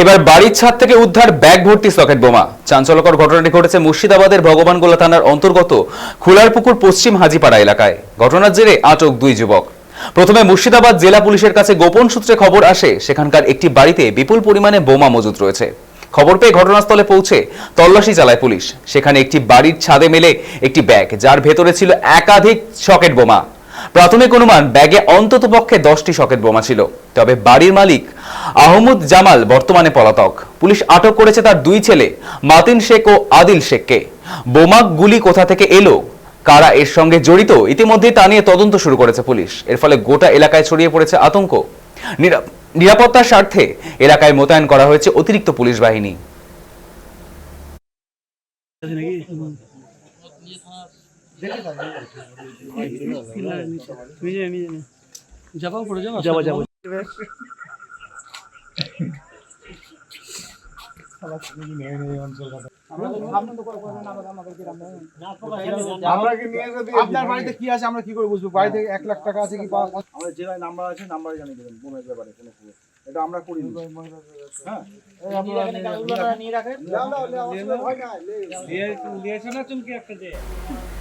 এবার বাড়ির ছাদ থেকে উদ্ধার ব্যাগ ভর্তি সকেট বোমা। চাঞ্চল্যকর ঘটনাটি ঘটেছে মুর্শিদাবাদের ভগবানগোলা থানার অন্তর্গত খুলারপুকুর পশ্চিম হাজিপাড়া এলাকায়। ঘটনার জেরে আটক দুই যুবক। প্রথমে মুর্শিদাবাদ জেলা পুলিশের কাছে গোপন সূত্রে খবর আসে, সেখানকার একটি বাড়িতে বিপুল পরিমাণে বোমা মজুত রয়েছে। খবর পেয়ে ঘটনাস্থলে পৌঁছে তল্লাশি চালায় পুলিশ। সেখানে একটি বাড়ির ছাদে মেলে একটি ব্যাগ, যার ভেতরে ছিল একাধিক সকেট বোমা। প্রাথমিক অনুমান, ব্যাগে অন্ততপক্ষে দশটি সকেট বোমা ছিল। তবে বাড়ির মালিক আহমদ জামাল বর্তমানে পলাতক। পুলিশ আটক করেছে তার দুই ছেলে, মাতিন শেখ ও আদিল শেখকে। বোমা গুলি কোথা থেকে এলো, কারা এর সঙ্গে জড়িত ইতিমধ্যে তা নিয়ে তদন্ত শুরু করেছে পুলিশ। এর ফলে গোটা এলাকায় ছড়িয়ে পড়েছে আতঙ্ক। নিরা- নিরাপত্তার স্বার্থে এলাকায় মোতায়েন করা হয়েছে অতিরিক্ত পুলিশ বাহিনী। পড়ে যাব আমরা আপনার বাড়িতে কি আছে? আমরা কি করে বুঝব? বাড়িতে এক লাখ টাকা আছে কি আমাদের নাম্বার আছে নাম্বারে জানিয়ে দেবেন বোনের ব্যাপারে কোনো খবর এটা আমরা করি হ্যাঁ? নিয়ে রাখেন। না, একটা